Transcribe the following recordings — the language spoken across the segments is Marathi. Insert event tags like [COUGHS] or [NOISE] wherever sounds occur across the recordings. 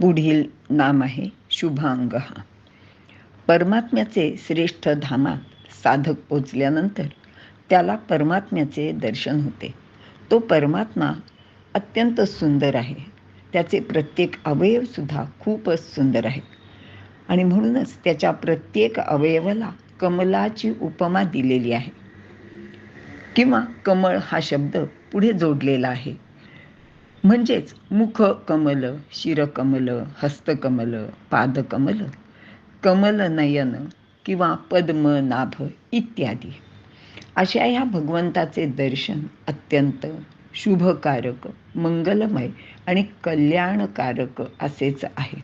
पुढील नाम आहे शुभांग. हा परमात्म्याचे श्रेष्ठ धामात साधक पोचल्यानंतर त्याला परमात्म्याचे दर्शन होते. तो परमात्मा अत्यंत सुंदर आहे. त्याचे प्रत्येक अवयवसुद्धा खूपच सुंदर आहेत. आणि म्हणूनच त्याच्या प्रत्येक अवयवाला कमलाची उपमा दिलेली आहे. किंवा कमळ हा शब्द पुढे जोडलेला आहे. म्हणजेच मुख कमल शिरकमल हस्तकमल पादकमल कमल नयन किंवा पद्मनाभ इत्यादी. अशा ह्या भगवंताचे दर्शन अत्यंत शुभकारक मंगलमय आणि कल्याणकारक असेच आहे.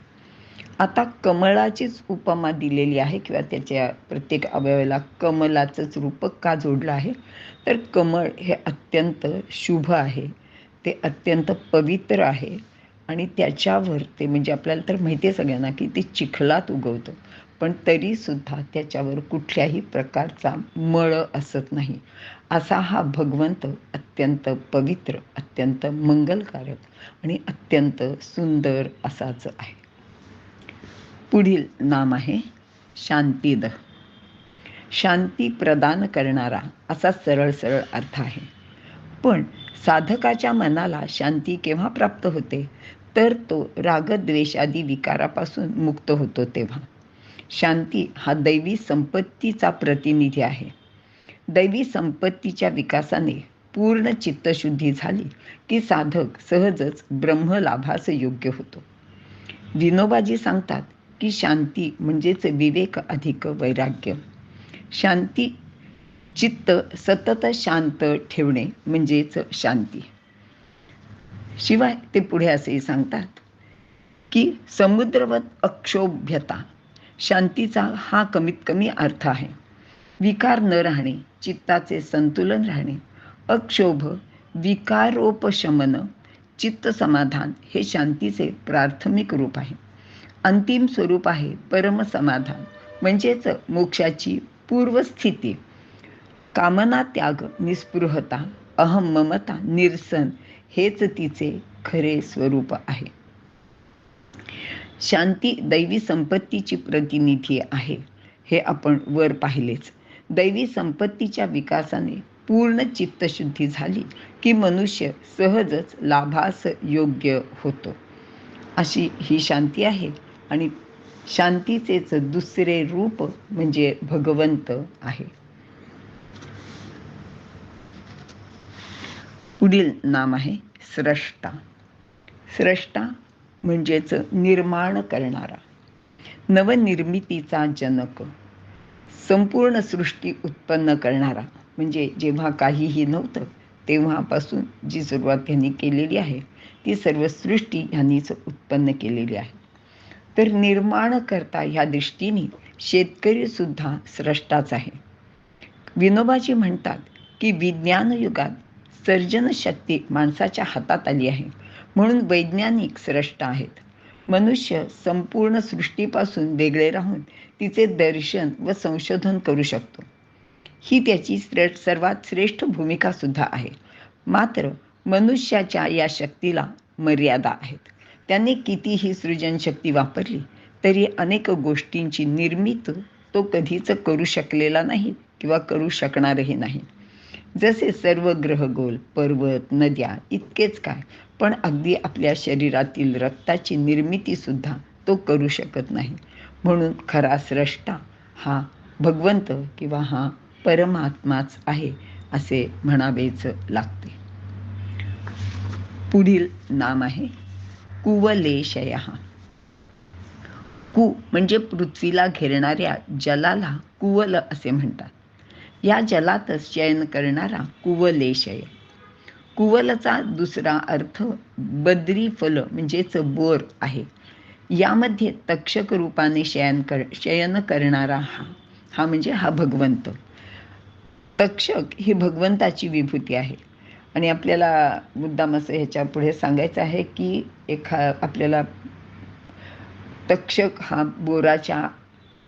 आता कमळाचीच उपमा दिलेली आहे किंवा त्याच्या प्रत्येक अवयवाला कमलाचंच रूपक का जोडलं आहे? तर कमळ हे अत्यंत शुभ आहे. ते अत्यंत पवित्र आहे. आणि त्याच्यावर ते म्हणजे आपल्याला तर माहिती आहे सगळ्यांना की ते चिखलात उगवतं. पण तरीसुद्धा त्याच्यावर कुठल्याही प्रकारचा मळ असत नाही. असा हा भगवंत अत्यंत पवित्र अत्यंत मंगलकारक आणि अत्यंत सुंदर असाच आहे. पुढील नाम आहे शांतीद. शांती प्रदान करणारा असा सरळ सरळ अर्थ आहे. पण साधकाच्या मनाला शांती केव्हा प्राप्त होते? तर तो रागद्वेष आदी विकारापासून मुक्त होतो तेव्हा. शांती हा दैवी संपत्तीचा प्रतिनिधी आहे. दैवी संपत्तीच्या विकासाने पूर्ण चित्तशुद्धी झाली की साधक सहजच ब्रह्मलाभास योग्य होतो. विनोबाजी सांगतात की शांती म्हणजेच विवेक अधिक वैराग्य. शांती चित्त सतत शांत ठेवणे म्हणजेच शांती. शिवाय ते पुढे असेही सांगतात की समुद्रवत अक्षोभ्यता शांतीचा हा कमीत कमी अर्थ आहे. विकार न राहणे चित्ताचे संतुलन राहणे अक्षोभ विकारोपशमन चित्त समाधान हे शांतीचे प्राथमिक रूप आहे. अंतिम स्वरूप आहे परमसमाधान म्हणजेच मोक्षाची पूर्वस्थिती. कामना त्याग निस्पृहता अहम ममता निरसन हेच तिचे खरे स्वरूप आहे. शांती दैवी संपत्तीची प्रतिनिधी आहे हे आपण वर पाहिलेच. दैवी संपत्तीच्या विकासाने पूर्ण चित्तशुद्धी झाली की मनुष्य सहजच लाभास योग्य होतो. अशी ही शांती आहे आणि शांतीचेच दुसरे रूप म्हणजे भगवंत आहे. पुढील नाम आहे स्रष्टा. स्रष्टा म्हणजेच निर्माण करणारा. नवनिर्मितीचा जनक. संपूर्ण सृष्टी उत्पन्न करणारा. म्हणजे जेव्हा काहीही नव्हतं तेव्हापासून जी सुरुवात त्यांनी केलेली आहे ती सर्व सृष्टी ह्यांनीच उत्पन्न केलेली आहे. तर निर्माण करता ह्या दृष्टीने शेतकरीसुद्धा स्रष्टाच आहे. विनोबाजी म्हणतात की विज्ञान युगात सर्जनशक्ती माणसाच्या हातात आली आहे. म्हणून वैज्ञानिक स्रष्टा आहेत. मनुष्य संपूर्ण सृष्टीपासून वेगळे राहून तिचे दर्शन व संशोधन करू शकतो. ही त्याची श्रे सर्वात श्रेष्ठ भूमिकासुद्धा आहे. मात्र मनुष्याच्या या शक्तीला मर्यादा आहेत. त्याने कितीही सृजनशक्ती वापरली तरी अनेक गोष्टींची निर्मिती तो कधीच करू शकलेला नाही किंवा करू शकणारही नाही. जसे सर्व ग्रहगोल पर्वत नद्या इतकेच काय. पण अगदी आपल्या शरीरातील रक्ताची निर्मितीसुद्धा तो करू शकत नाही. म्हणून खरा स्रष्टा हा भगवंत किंवा हा परमात्माच आहे असे म्हणावेच लागते. पुढील नाम आहे कुवलेशय. कु म्हणजे पृथ्वीला घेरणाऱ्या जलाला कुवल असे म्हणतात. या जलातच शयन करणारा कुवलेशय. कुवलचा दुसरा अर्थ बद्री फल म्हणजेच बोर आहे. यामध्ये तक्षक रूपाने शयन कर शयन करणारा हा हा म्हणजे हा भगवंत. तक्षक ही भगवंताची विभूती आहे. आणि आपल्याला मुद्दाम असं ह्याच्या पुढे सांगायचं आहे की एखा आपल्याला तक्षक हा बोराच्या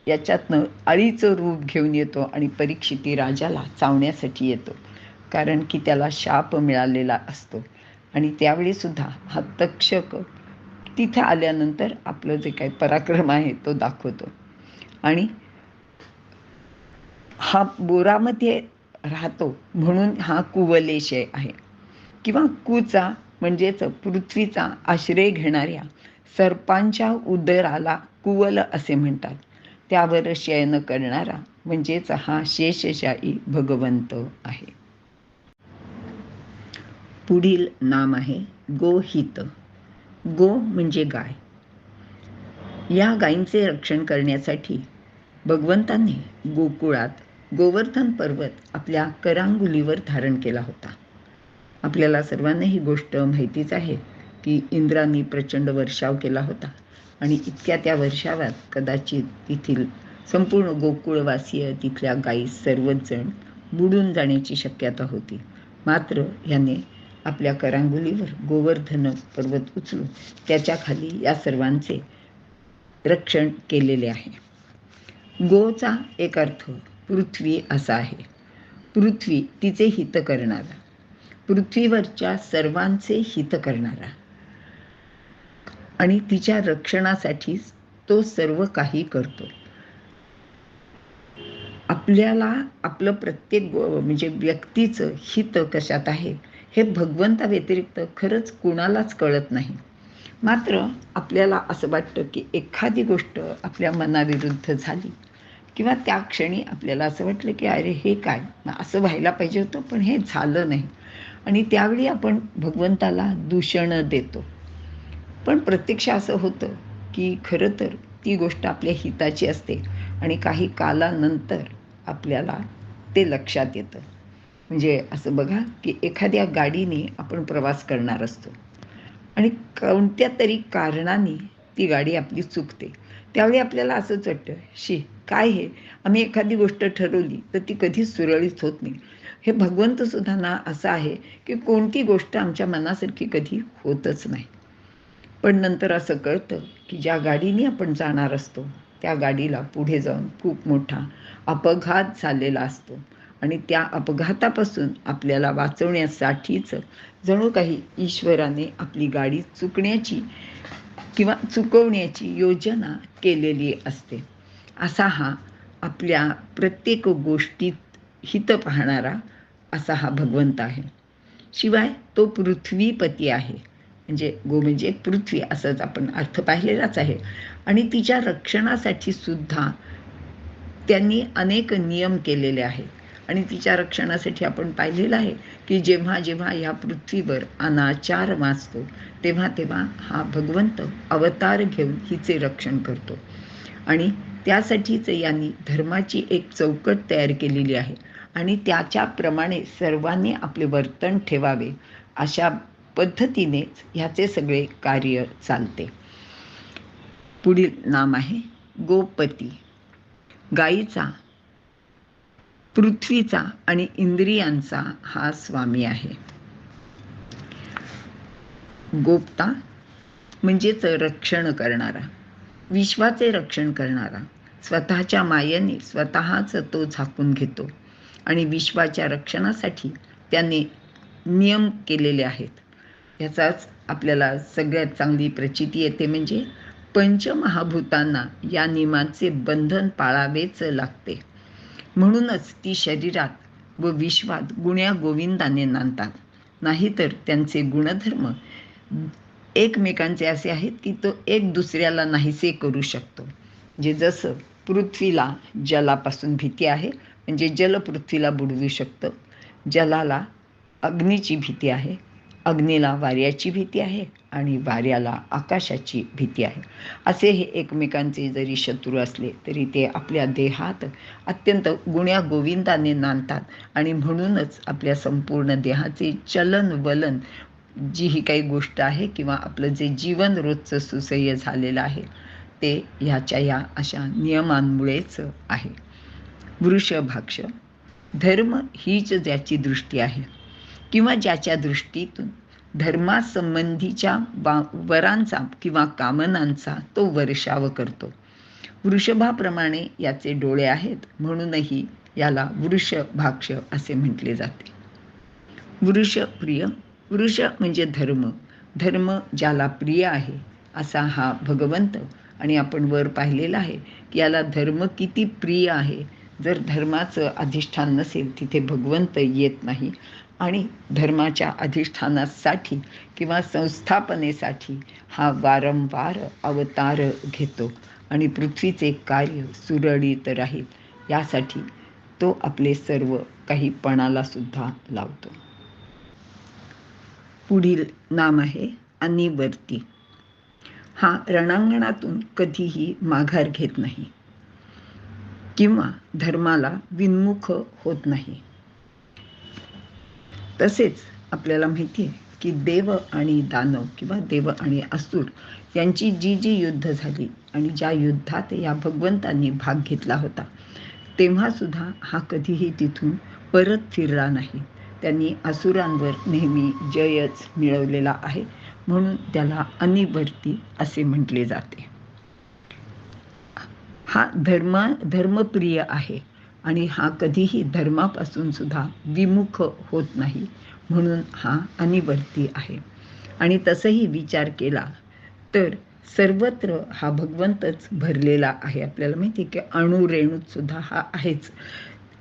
याच्यातनं अळीचं रूप घेऊन येतो आणि परीक्षिती राजाला चावण्यासाठी येतो. कारण की त्याला शाप मिळालेला असतो. आणि त्यावेळीसुद्धा हा तक्षक तिथे आल्यानंतर आपलं जे काही पराक्रम आहे तो दाखवतो. आणि हा बोरामध्ये राहतो म्हणून हा कुवलेशय आहे. किंवा कुचा म्हणजेच पृथ्वीचा आश्रय घेणाऱ्या सर्पांच्या उदराला कुवल असे म्हणतात. त्यावर शयन करणारा म्हणजेच हा शेषशाही भगवंत आहे. पुढील नाम आहे गोहित. गो म्हणजे गाय. या गायींचे रक्षण करण्यासाठी भगवंतांनी गोकुळात गोवर्धन पर्वत आपल्या करांगुलीवर धारण केला होता. आपल्याला सर्वांना ही गोष्ट माहितीच आहे की इंद्रांनी प्रचंड वर्षाव केला होता. आणि इतक्या त्या वर्षावात कदाचित तेथील संपूर्ण गोकुळवासीय तिथल्या गायी सर्वच जण बुडून जाण्याची शक्यता होती. मात्र याने आपल्या करांगुलीवर गोवर्धन पर्वत उचलून त्याच्याखाली या सर्वांचे रक्षण केलेले आहे. गोचा एक अर्थ पृथ्वी असा आहे. पृथ्वी तिचे हित करणारा. पृथ्वीवरच्या सर्वांचे हित करणारा. आणि तिच्या रक्षणासाठीच तो सर्व काही करतो. आपल्याला आपलं प्रत्येक म्हणजे व्यक्तीचं हित कशात आहे हे भगवंता व्यतिरिक्त खरंच कुणालाच कळत नाही. मात्र आपल्याला असं वाटतं की एखादी गोष्ट आपल्या मनाविरुद्ध झाली किंवा त्या क्षणी आपल्याला असं वाटलं की अरे हे काय? असं व्हायला पाहिजे होतं पण हे झालं नाही. आणि त्यावेळी आपण भगवंताला दूषण देतो. पण प्रत्यक्ष असं होतं की खरं तर ती गोष्ट आपल्या हिताची असते आणि काही कालानंतर आपल्याला ते लक्षात येतं. म्हणजे असं बघा की एखाद्या गाडीने आपण प्रवास करणार असतो आणि कोणत्या तरी कारणाने ती गाडी आपली चुकते. त्यावेळी आपल्याला असंच वाटतं शी काय हे? आम्ही एखादी गोष्ट ठरवली तर ती कधीच सुरळीत होत नाही. हे भगवंतसुद्धा ना असं आहे की कोणती गोष्ट आमच्या मनासारखी कधी होतच नाही. पण नंतर असं कळतं की ज्या गाडीने आपण जाणार असतो त्या गाडीला पुढे जाऊन खूप मोठा अपघात झालेला असतो. आणि त्या अपघातापासून आपल्याला वाचवण्यासाठीच जणू काही ईश्वराने आपली गाडी चुकण्याची किंवा चुकवण्याची योजना केलेली असते. असा हा आपल्या प्रत्येक गोष्टीत हित पाहणारा असा हा भगवंत आहे. शिवाय तो पृथ्वीपती आहे. म्हणजे गो म्हणजे पृथ्वी असंच आपण अर्थ पाहिलेलाच आहे. आणि तिच्या रक्षणासाठी सुद्धा त्यांनी अनेक नियम केलेले आहेत. आणि तिच्या रक्षणासाठी आपण पाहिलेलं आहे की जेव्हा जेव्हा या पृथ्वीवर अनाचार वाचतो तेव्हा तेव्हा हा भगवंत अवतार घेऊन हिचे रक्षण करतो. आणि त्यासाठीच यांनी धर्माची एक चौकट तयार केलेली आहे. आणि त्याच्याप्रमाणे सर्वांनी आपले वर्तन ठेवावे अशा पद्धतीनेच ह्याचे सगळे कार्य चालते. पुढील नाम आहे गोपती. गाईचा पृथ्वीचा आणि इंद्रियांचा हा स्वामी आहे. गोप्ता म्हणजेच रक्षण करणारा विश्वाचे रक्षण करणारा. स्वतःच्या मायेने स्वतःच तो झाकून घेतो आणि विश्वाच्या रक्षणासाठी त्याने नियम केलेले आहेत. याचाच आपल्याला सगळ्यात चांगली प्रचिती येते म्हणजे पंचमहाभूतांना या नियमाचे बंधन पाळावेच लागते. म्हणूनच ती शरीरात व विश्वात गुण्या गोविंदाने नांदतात. नाहीतर त्यांचे गुणधर्म एकमेकांचे असे आहेत की तो एक दुसऱ्याला नाहीसे करू शकतो. म्हणजे जसं पृथ्वीला जलापासून भीती आहे म्हणजे जल पृथ्वीला बुडवू शकतं. जलाला अग्नीची भीती आहे. अग्नीला वाऱ्याची भीती आहे आणि वाऱ्याला आकाशाची भीती आहे. असे हे एकमेकांचे जरी शत्रू असले तरी ते आपल्या देहात अत्यंत गुण्या गोविंदाने नांदतात आणि म्हणूनच आपल्या संपूर्ण देहाचे चलन वलन जी ही काही गोष्ट आहे किंवा आपलं जे जीवन रोजचं सुसह्य झालेलं आहे ते ह्याच्या या अशा नियमांमुळेच आहे. वृषभाक्ष धर्म हीच ज्याची दृष्टी आहे. किंवा ज्याच्या दृष्टीतून धर्मासंबंधीच्या वरांचा किंवा कामनांचा तो वर्षाव करतो. वृषभाप्रमाणे याचे डोळे आहेत म्हणूनही याला वृषभाक्ष असे म्हटले जाते. वृषप्रिय वृष म्हणजे धर्म. धर्म ज्याला प्रिय आहे असा हा भगवंत आणि आपण वर पाहिलेला आहे की याला धर्म किती प्रिय आहे. जर धर्माचं अधिष्ठान नसेल तिथे भगवंत येत नाही. आणि धर्माच्या अधिष्ठानासाठी किंवा संस्थापनेसाठी हा वारंवार अवतार घेतो. आणि पृथ्वीचे कार्य सुरळीत राहील यासाठी तो आपले सर्व काही पणाला सुद्धा लावतो. पुढील नाम आहे अनिवर्ती. हा रणांगणातून कधीही माघार घेत नाही किंवा धर्माला विन्मुख होत नाही. तसेच आपल्याला माहिती आहे की देव आणि दानव किंवा देव आणि असुर यांची जी जी युद्ध झाली आणि ज्या युद्धात या भगवंतांनी भाग घेतला होता तेव्हा सुद्धा हा कधीही तिथून परत फिरला नाही. त्यांनी असुरांवर नेहमी जयच मिळवलेला आहे म्हणून त्याला अनिवर्ती असे म्हटले जाते. हा धर्मा धर्मप्रिय आहे. आणि हा कधीही धर्मापासून सुद्धा विमुख होत नाही म्हणून हा अनिवर्ती आहे. आणि तसंही विचार केला तर सर्वत्र हा भगवंतच भरलेला आहे आपल्याला माहिती की अणुरेणूत सुद्धा हा आहेच.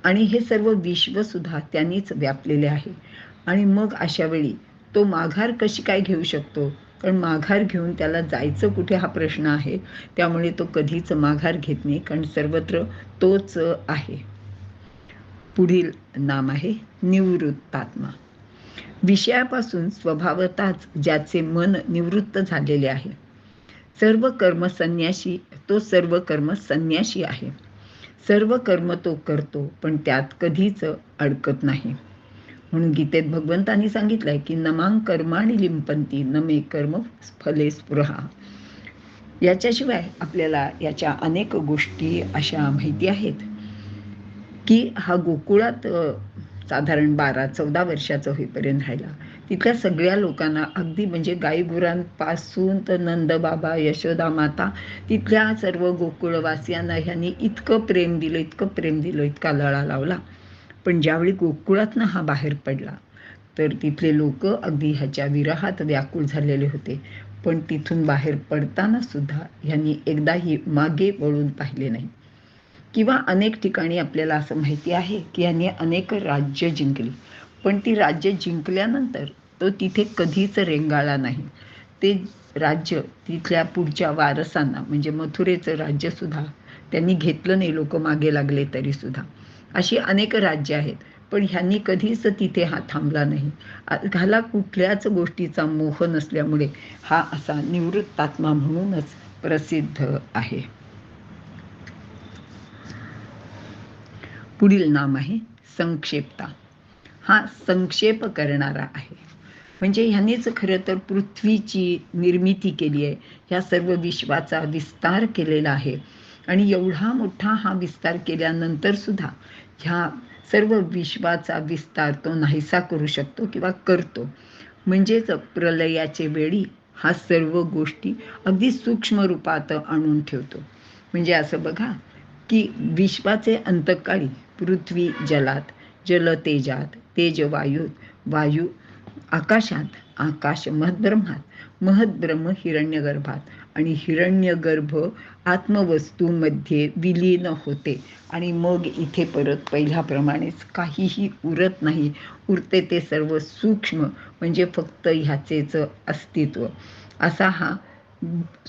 आणि हे सर्व विश्वसुद्धा त्यांनीच व्यापलेले आहे. आणि मग अशा वेळी तो माघार कशी काय घेऊ शकतो? कारण माघार घेऊन त्याला जायचं कुठे हा प्रश्न आहे? त्यामुळे तो कधीच माघार घेत नाही कारण सर्वत्र तोच आहे. पुढील नाम आहे निवृत्तात्मा. विषयापासून स्वभावताच ज्याचे मन निवृत्त झालेले आहे. सर्व कर्म संन्याशी तो सर्व कर्म संन्याशी आहे. सर्व कर्म तो करतो पण त्यात कधीच अडकत नाही. म्हणून गीतेत भगवंतांनी सांगितलंय की नमांग कर्माणी लिंपंती नमे कर्म फले स्पृहा. याच्याशिवाय आपल्याला याच्या अनेक गोष्टी अशा माहिती आहेत की हा गोकुळात साधारण बारा चौदा वर्षाचं होईपर्यंत राहिला. तिथल्या सगळ्या लोकांना अगदी म्हणजे गाईगुरांपासून तर नंदबाबा यशोदा माता तिथल्या सर्व गोकुळवासियांना ह्यांनी इतकं प्रेम दिलं इतकं प्रेम दिलं इतका लळा लावला. पण ज्यावेळी गोकुळातनं हा बाहेर पडला तर तिथले लोक अगदी ह्याच्या विरहात व्याकुळ झालेले होते. पण तिथून बाहेर पडताना सुद्धा ह्यांनी एकदाही मागे वळून पाहिले नाही. किंवा अनेक ठिकाणी आपल्याला असं माहिती आहे की यांनी अनेक राज्य जिंकली. पण ती राज्य जिंकल्यानंतर तो तिथे कधीच रेंगाळा नाही. ते राज्य तिथल्या पुढच्या वारसांना म्हणजे मथुरेचं राज्यसुद्धा त्यांनी घेतलं नाही. लोक मागे लागले तरीसुद्धा अशी अनेक राज्य आहेत. पण ह्यांनी कधीच तिथे हा थांबला नाही. घाला कुठल्याच गोष्टीचा मोह नसल्यामुळे हा असा निवृत्तात्मा म्हणूनच प्रसिद्ध आहे. पुढील नाम आहे संक्षेपता. हा संक्षेप करणारा आहे. म्हणजे ह्यांनीच खरं तर पृथ्वीची निर्मिती केली आहे. ह्या सर्व विश्वाचा विस्तार केलेला आहे. आणि एवढा मोठा हा विस्तार केल्यानंतर सुद्धा ह्या सर्व विश्वाचा विस्तार तो नाहीसा करू शकतो किंवा करतो. म्हणजेच प्रलयाचे वेळी हा सर्व गोष्टी अगदी सूक्ष्म रूपात आणून ठेवतो. म्हणजे असं बघा की विश्वाचे अंतकाळी पृथ्वी जलात जल तेजात तेज वायूत वायू आकाशात आकाश महद्ब्रह्मात महद्ब्रह्म हिरण्यगर्भात आणि हिरण्यगर्भ आत्मवस्तूमध्ये विलीन होते. आणि मग इथे परत पहिल्याप्रमाणेच काहीही उरत नाही. उरते ते सर्व सूक्ष्म म्हणजे फक्त ह्याचेच अस्तित्व. असा हा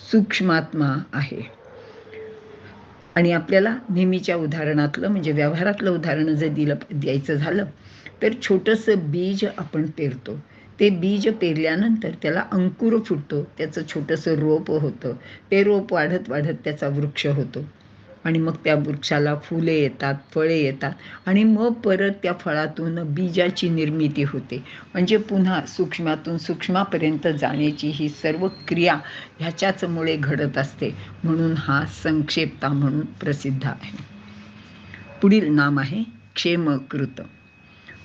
सूक्ष्मात्मा आहे. आणि आपल्याला नेहमीच्या उदाहरणातलं म्हणजे व्यवहारातलं उदाहरण जर दिलं द्यायचं झालं तर छोटंसं बीज आपण पेरतो. ते बीज पेरल्यानंतर त्याला अंकुर फुटतो. त्याचं छोटंसं रोप होतं. ते रोप वाढत वाढत त्याचा वृक्ष होतो. आणि मग त्या वृक्षाला फुले येतात फळे येतात. आणि मग परत त्या फळातून बीजाची निर्मिती होते. म्हणजे पुन्हा सूक्ष्मातून सूक्ष्मापर्यंत जाण्याची ही सर्व क्रिया ह्याच्याचमुळे घडत असते. म्हणून हा संक्षेपता म्हणून प्रसिद्ध आहे. पुढील नाम आहे क्षेमकृत.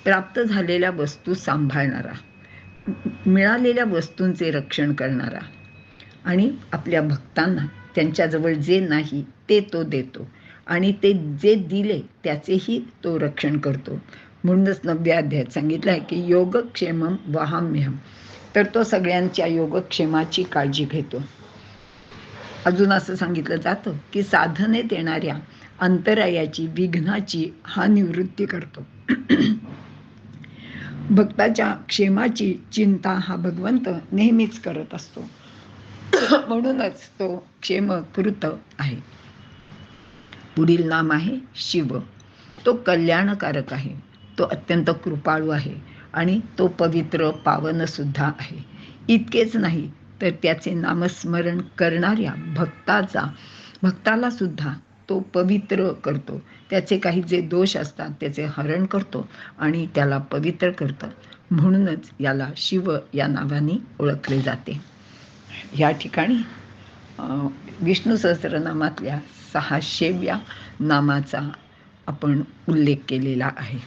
प्राप्त झालेल्या वस्तू सांभाळणारा. मिळालेल्या वस्तूंचे रक्षण करणारा आणि आपल्या भक्तांना त्यांच्याजवळ जे नाही ते तो देतो. आणि ते जे दिले त्याचेही तो रक्षण करतो. म्हणूनच नवव्या अध्यायात सांगितलं आहे की योगक्षेमम वहाम्यहम तर तो सगळ्यांच्या योगक्षेमाची काळजी घेतो. अजून असं सांगितलं जातं की साधनेत येणाऱ्या अंतरायाची विघ्नाची हा निवृत्ती करतो. भक्ताच्या क्षेमाची चिंता हा भगवंत नेहमीच करत असतो. [COUGHS] म्हणूनच तो क्षेमकृत आहे. पुढील नाम आहे शिव. तो कल्याणकारक आहे. तो अत्यंत कृपाळू आहे आणि तो पवित्र पावन सुद्धा आहे. इतकेच नाही तर त्याचे नामस्मरण करणाऱ्या भक्ताचा भक्ताला सुद्धा तो पवित्र करतो. त्याचे काही जे दोष असतात त्याचे हरण करतो आणि त्याला पवित्र करतं म्हणूनच याला शिव या नावाने ओळखले जाते. या ठिकाणी विष्णू सहस्रनामातल्या सहाशेव्या नामाचा आपण उल्लेख केलेला आहे.